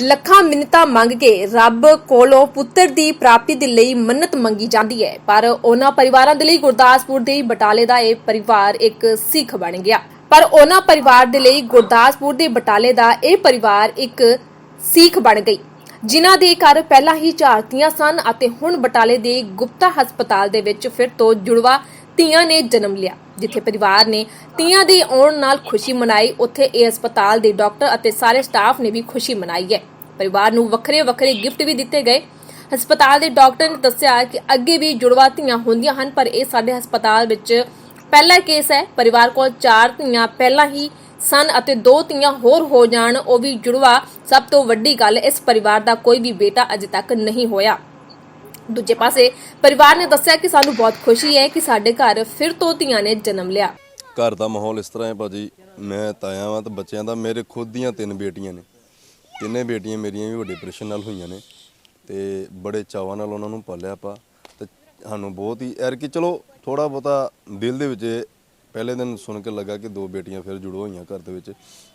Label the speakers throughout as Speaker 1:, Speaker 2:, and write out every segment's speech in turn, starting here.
Speaker 1: ਲੱਖਾਂ ਮਿੰਨਤਾਂ ਮੰਗ ਕੇ ਰੱਬ ਕੋਲੋਂ ਪੁੱਤਰ ਦੀ ਪ੍ਰਾਪਤੀ ਦੇ ਲਈ ਮੰਨਤ ਮੰਗੀ ਜਾਂਦੀ ਹੈ। ਪਰ ਉਹਨਾਂ ਪਰਿਵਾਰਾਂ ਦੇ ਲਈ ਗੁਰਦਾਸਪੁਰ ਦੇ ਬਟਾਲੇ ਦਾ ਇਹ ਪਰਿਵਾਰ ਇੱਕ ਸਿੱਖ ਬਣ ਗਿਆ। ਪਰ ਉਹਨਾਂ ਪਰਿਵਾਰ ਦੇ ਲਈ ਗੁਰਦਾਸਪੁਰ ਦੇ ਬਟਾਲੇ ਦਾ ਇਹ ਪਰਿਵਾਰ ਇੱਕ ਸਿੱਖ ਬਣ ਗਈ। ਜਿਨ੍ਹਾਂ ਦੇ ਘਰ ਪਹਿਲਾਂ ਹੀ ਝਾਰਤੀਆਂ ਸਨ ਅਤੇ ਹੁਣ ਬਟਾਲੇ ਦੇ ਗੁਪਤਾ ਹਸਪਤਾਲ ਦੇ ਵਿੱਚ ਫਿਰ ਤੋਂ ਜੁੜਵਾ ਧੀਆਂ ਨੇ ਜਨਮ ਲਿਆ, ਜਿੱਥੇ ਪਰਿਵਾਰ ਨੇ ਧੀਆਂ ਦੇ ਆਉਣ ਨਾਲ ਖੁਸ਼ੀ ਮਨਾਈ, ਉੱਥੇ ਇਹ ਹਸਪਤਾਲ ਦੇ ਡਾਕਟਰ ਅਤੇ ਸਾਰੇ ਸਟਾਫ ਨੇ ਵੀ ਖੁਸ਼ੀ ਮਨਾਈ ਹੈ। ਪਰਿਵਾਰ ਨੂੰ ਵੱਖਰੇ ਵੱਖਰੇ ਗਿਫਟ ਵੀ ਦਿੱਤੇ ਗਏ। ਹਸਪਤਾਲ ਦੇ ਡਾਕਟਰ ਨੇ ਦੱਸਿਆ ਕਿ ਅੱਗੇ ਵੀ ਜੁੜਵਾ ਧੀਆਂ ਹੁੰਦੀਆਂ ਹਨ, ਪਰ ਇਹ ਸਾਡੇ ਹਸਪਤਾਲ ਵਿੱਚ ਪਹਿਲਾ ਕੇਸ ਹੈ। ਪਰਿਵਾਰ ਕੋਲ ਚਾਰ ਧੀਆਂ ਪਹਿਲਾਂ ਹੀ ਸਨ ਅਤੇ ਦੋ ਧੀਆਂ ਹੋਰ ਹੋ ਜਾਣ, ਉਹ ਵੀ ਜੁੜਵਾ ਸਭ ਤੋਂ ਵੱਡੀ ਗੱਲ, ਇਸ ਪਰਿਵਾਰ ਦਾ ਕੋਈ ਵੀ ਬੇਟਾ ਅਜੇ ਤੱਕ ਨਹੀਂ ਹੋਇਆ। ਦੂਜੇ ਪਾਸੇ, ਪਰਿਵਾਰ ਨੇ ਦੱਸਿਆ ਕਿ ਸਾਨੂੰ ਬਹੁਤ ਖੁਸ਼ੀ ਹੈ ਕਿ ਸਾਡੇ ਘਰ ਫਿਰ ਤੋਂ ਧੀਆਂ ਨੇ ਜਨਮ ਲਿਆ।
Speaker 2: ਘਰ ਦਾ ਮਾਹੌਲ ਇਸ ਤਰ੍ਹਾਂ ਹੈ ਭਾਜੀ, ਮੈਂ ਤਾਇਆ ਵਾਂ ਤੇ ਬੱਚਿਆਂ ਦਾ, ਮੇਰੇ ਖੁਦ ਦੀਆਂ ਤਿੰਨ ਬੇਟੀਆਂ ਨੇ। ਤਿੰਨੇ ਬੇਟੀਆਂ ਮੇਰੀਆਂ ਵੀ ਵੱਡੇ ਆਪਰੇਸ਼ਨ ਨਾਲ ਹੋਈਆਂ ਨੇ ਤੇ ਬੜੇ ਚਾਵਾਂ ਨਾਲ ਉਹਨਾਂ ਨੂੰ ਪਾਲਿਆ ਆਪਾਂ ਤੇ ਸਾਨੂੰ ਬਹੁਤ ਹੀ, ਐਰ ਕਿ ਚਲੋ ਥੋੜਾ ਬਹੁਤਾ ਦਿਲ ਦੇ ਵਿੱਚ ਪਹਿਲੇ ਦਿਨ ਸੁਣ ਕੇ ਲੱਗਾ ਕਿ ਦੋ ਬੇਟੀਆਂ ਫਿਰ ਜੁੜੋ ਹੋਈਆਂ ਘਰ ਦੇ ਵਿੱਚ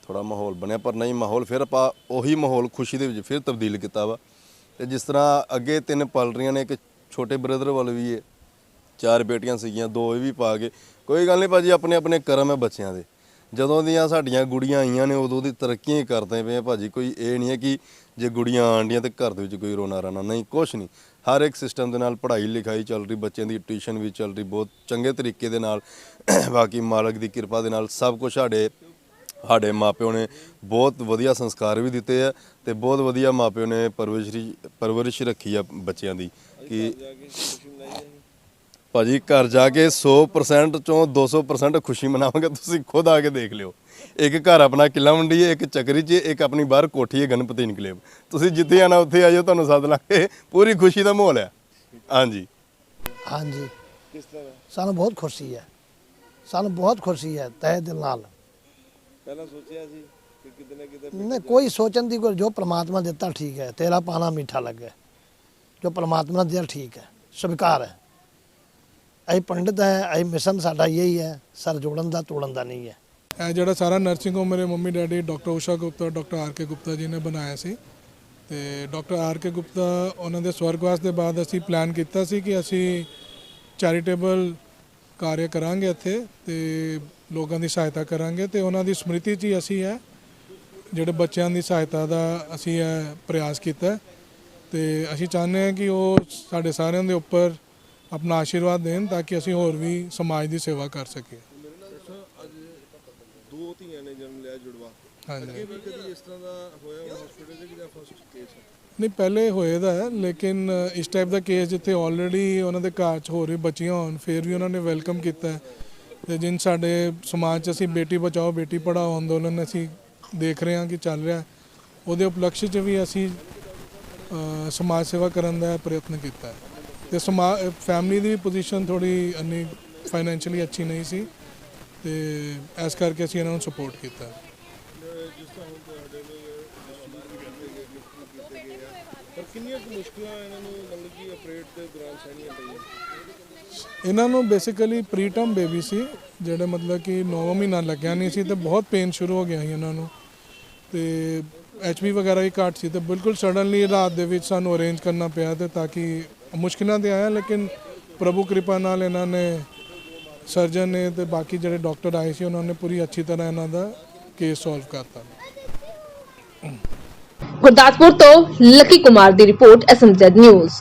Speaker 2: ਥੋੜਾ ਮਾਹੌਲ ਬਣਿਆ ਪਰ ਨਹੀਂ, ਮਾਹੌਲ ਫਿਰ ਆਪਾਂ ਉਹੀ ਮਾਹੌਲ ਖੁਸ਼ੀ ਦੇ ਵਿੱਚ ਫਿਰ ਤਬਦੀਲ ਕੀਤਾ ਵਾ। ਤੇ ਜਿਸ ਤਰ੍ਹਾਂ ਅੱਗੇ ਤਿੰਨ ਪਲ ਰਹੀਆਂ ਨੇ, ਇੱਕ ਛੋਟੇ ਬ੍ਰਦਰ ਵੱਲ ਵੀ ਹੈ ਚਾਰ ਬੇਟੀਆਂ ਸੀਗੀਆਂ, ਦੋ ਇਹ ਵੀ ਪਾ ਕੇ। ਕੋਈ ਗੱਲ ਨਹੀਂ ਭਾਜੀ, ਆਪਣੇ ਆਪਣੇ ਕਰਮ ਹੈ ਬੱਚਿਆਂ ਦੇ। ਜਦੋਂ ਦੀਆਂ ਸਾਡੀਆਂ ਗੁੜੀਆਂ ਆਈਆਂ ਨੇ, ਉਦੋਂ ਦੀ ਤਰੱਕੀਆਂ ਹੀ ਕਰਦੇ ਪਏ ਆ ਭਾਜੀ। ਕੋਈ ਇਹ ਨਹੀਂ ਹੈ ਕਿ ਜੇ ਗੁੜੀਆਂ ਆਂਡੀਆਂ ਤੇ ਘਰ ਦੇ ਵਿੱਚ ਕੋਈ ਰੋਣਾ ਰਾਣਾ, ਨਹੀਂ, ਕੁਛ ਨਹੀਂ। ਹਰ ਇੱਕ ਸਿਸਟਮ ਦੇ ਨਾਲ ਪੜ੍ਹਾਈ ਲਿਖਾਈ ਚੱਲ ਰਹੀ, ਬੱਚਿਆਂ ਦੀ ਟਿਊਸ਼ਨ ਵੀ ਚੱਲ ਰਹੀ ਬਹੁਤ ਚੰਗੇ ਤਰੀਕੇ ਦੇ ਨਾਲ। ਬਾਕੀ ਮਾਲਕ ਦੀ ਕਿਰਪਾ ਦੇ ਨਾਲ ਸਭ ਕੁਝ ਸਾਡੇ ਸਾਡੇ ਮਾਪਿਓ ਨੇ ਬਹੁਤ ਵਧੀਆ ਸੰਸਕਾਰ ਵੀ ਦਿੱਤੇ ਆ। ਤੇ ਬਹੁਤ ਵਧੀਆ ਮਾਪਿਓ ਨੇ ਪਰਵਰਿਸ਼ ਪਰਵਰਿਸ਼ ਰੱਖੀ ਆ ਬੱਚਿਆਂ ਦੀ ਕਿ ਭਾਜੀ ਘਰ ਜਾ ਕੇ 100% ਚੋਂ 200% ਖੁਸ਼ੀ ਮਨਾਵਾਂਗੇ ਤੁਸੀਂ ਖੁਦ ਆ ਕੇ ਦੇਖ ਲਿਓ। ਇੱਕ ਘਰ ਆਪਣਾ ਕਿਲਾ ਮੰਡੀ ਹੈ ਇੱਕ ਚੱਕਰੀ 'ਚ ਇੱਕ ਆਪਣੀ ਬਾਹਰ ਕੋਠੀ ਹੈ ਗਣਪਤੀ ਨਿਕਲੇਬ ਤੁਸੀਂ ਜਿੱਥੇ ਆਣਾ ਉੱਥੇ ਆ ਜਾਓ ਤੁਹਾਨੂੰ ਸੱਦ ਲਾਂਗੇ। ਪੂਰੀ ਖੁਸ਼ੀ ਦਾ ਮਾਹੌਲ ਹੈ। ਹਾਂਜੀ।
Speaker 3: ਹਾਂਜੀ। ਕਿਸ ਤਰ੍ਹਾਂ? ਸਾਨੂੰ ਬਹੁਤ ਖੁਸ਼ੀ ਹੈ। ਸਾਨੂੰ ਬਹੁਤ ਖੁਸ਼ੀ ਹੈ ਤਹਿ ਦਿਲ ਨਾਲ।
Speaker 4: ਪਹਿਲਾਂ ਸੋਚਿਆ ਸੀ। ਕਿਤੇ ਨਾ ਕਿਤੇ
Speaker 3: ਨਹੀਂ ਕੋਈ ਸੋਚਣ ਦੀ ਕੋਈ ਜੋ ਪ੍ਰਮਾਤਮਾ ਦਿੱਤਾ ਠੀਕ ਹੈ। ਤੇਰਾ ਪਾਣਾ ਮਿੱਠਾ ਲੱਗੇ। ਜੋ ਪ੍ਰਮਾਤਮਾ ਨੇ ਦਿੱਤਾ ਠੀਕ ਹੈ। ਸਵੀਕਾਰ ਹੈ। ਅਸੀਂ ਪੰਡਿਤ ਹੈ ਅਸੀਂ ਮਿਸ਼ਨ ਸਾਡਾ ਇਹੀ ਹੈ। ਸਰ ਜੋੜਨ ਦਾ ਤੋੜਨ ਦਾ ਨਹੀਂ ਹੈ।
Speaker 5: ਇਹ ਜਿਹੜਾ ਸਾਰਾ ਨਰਸਿੰਗ ਹੋਮ ਮੇਰੇ mummy daddy doctor Usha Gupta doctor R K Gupta ji ਨੇ ਬਣਾਇਆ ਸੀ। ਤੇ ਡਾਕਟਰ ਆਰ ਕੇ ਗੁਪਤਾ ਉਹਨਾਂ ਦੇ ਸਵਰਗਵਾਸ ਦੇ ਬਾਅਦ ਅਸੀਂ ਪਲਾਨ ਕੀਤਾ ਸੀ ਕਿ ਅਸੀਂ ਚੈਰੀਟੇਬਲ ਕਾਰਜ ਕਰਾਂਗੇ ਇੱਥੇ ਤੇ ਲੋਕਾਂ ਦੀ ਸਹਾਇਤਾ ਕਰਾਂਗੇ ਤੇ ਉਹਨਾਂ ਦੀ ਸਮ੍ਰਿਤੀ 'ਚ ਹੀ ਅਸੀਂ ਹੈ। ਜਿਹੜੇ ਬੱਚਿਆਂ ਦੀ ਸਹਾਇਤਾ ਦਾ ਅਸੀਂ ਇਹ ਪ੍ਰਯਾਸ ਕੀਤਾ ਹੈ। ਤੇ ਅਸੀਂ ਚਾਹੁੰਦੇ ਹਾਂ ਕਿ ਉਹ ਸਾਡੇ ਸਾਰਿਆਂ ਦੇ ਉੱਪਰ ਆਪਣਾ ਆਸ਼ੀਰਵਾਦ ਦੇਣ ਤਾਂ ਕਿ ਅਸੀਂ ਹੋਰ ਵੀ ਸਮਾਜ ਦੀ ਸੇਵਾ ਕਰ ਸਕੀਏ।
Speaker 4: ਦੋ ਧੀਆਂ ਨੇ ਜਨਮ ਲਿਆ ਜੁੜਵਾ ਅੱਗੇ ਵੀ ਕਦੀ ਇਸ ਤਰ੍ਹਾਂ ਦਾ ਹੋਇਆ ਹਸਪੀਟਲ ਦੇ ਜਾਂ ਫਸਟ ਕੇਸ
Speaker 5: ਨਹੀਂ, ਪਹਿਲੇ ਹੋਏ ਦਾ ਲੇਕਿਨ ਇਸ ਟਾਈਪ ਦਾ ਕੇਸ ਜਿੱਥੇ ਆਲਰੇਡੀ ਉਹਨਾਂ ਦੇ ਘਰ 'ਚ ਹੋਰ ਵੀ ਬੱਚੀਆਂ ਹੋਣ, ਫਿਰ ਵੀ ਉਹਨਾਂ ਨੇ ਵੈਲਕਮ ਕੀਤਾ ਹੈ। ਤੇ ਜਿਨ ਸਾਡੇ ਸਮਾਜ 'ਚ ਅਸੀਂ ਬੇਟੀ ਬਚਾਓ, ਬੇਟੀ ਪੜਾਓ ਅੰਦੋਲਨ ਅਸੀਂ ਦੇਖ ਰਹੇ ਹਾਂ ਕਿ ਚੱਲ ਰਿਹਾ ਉਹਦੇ ਉਪਲਕਸ਼ 'ਚ ਵੀ ਅਸੀਂ ਸਮਾਜ ਸੇਵਾ ਕਰਨ ਦਾ ਪ੍ਰਯਤਨ ਕੀਤਾ ਹੈ। ਤੇ ਸਮਾ ਫੈਮਿਲੀ ਦੀ ਪੋਜੀਸ਼ਨ ਥੋੜੀ ਅੰਨੀ ਫਾਈਨੈਂਸ਼ੀਅਲੀ ਅੱਛੀ ਨਹੀਂ ਸੀ। ਤੇ ਇਸ ਕਰਕੇ ਅਸੀਂ ਇਹਨਾਂ ਨੂੰ ਸਪੋਰਟ ਕੀਤਾ।
Speaker 4: ਪਰ ਕਿੰਨੀਆਂ ਮੁਸ਼ਕਲਾਂ ਇਹਨਾਂ ਨੂੰ ਮਤਲਬ ਕਿ ਆਪਰੇਟ ਦੇ ਦੌਰਾਨ ਸਹਿਣੀਆਂ ਪਈਆਂ?
Speaker 5: ਇਹਨਾਂ ਨੂੰ ਬੇਸਿਕਲੀ ਪ੍ਰੀਟਰਮ ਬੇਬੀ ਸੀ, ਜਿਹੜੇ ਮਤਲਬ ਕਿ 9 ਮਹੀਨਾ ਲੱਗਿਆ ਨਹੀਂ ਸੀ ਤੇ ਬਹੁਤ ਪੇਨ ਸ਼ੁਰੂ ਹੋ ਗਿਆ ਸੀ ਇਹਨਾਂ ਨੂੰ। ਤੇ ਐਚਪੀ ਵਗੈਰਾ ਵੀ ਘੱਟ ਸੀ ਤੇ ਬਿਲਕੁਲ ਸਡਨਲੀ ਰਾਤ ਦੇ ਵਿੱਚ ਸਾਨੂੰ ਅਰੇਂਜ ਕਰਨਾ ਪਿਆ ਤੇ ਤਾਂ ਕਿ ਮੁਸ਼ਕਿਲਾਂ ਤੇ ਆਇਆ, ਲੇਕਿਨ ਪ੍ਰਭੂ ਕਿਰਪਾ ਨਾਲ ਇਹਨਾਂ ਨੇ ਸਰਜਨ ਨੇ ਤੇ ਬਾਕੀ ਜਿਹੜੇ ਡਾਕਟਰ ਆਏ ਸੀ, ਉਹਨਾਂ ਨੇ ਪੂਰੀ ਅੱਛੀ ਤਰ੍ਹਾਂ ਇਹਨਾਂ ਦਾ ਕੇਸ ਸੋਲਵ ਕਰਤਾ।
Speaker 1: ਗੁਰਦਾਸਪੁਰ ਤੋਂ ਲੱਕੀ ਕੁਮਾਰ ਦੀ ਰਿਪੋਰਟ ਐਸਐਮਜ਼ੈਡ ਨਿਊਜ਼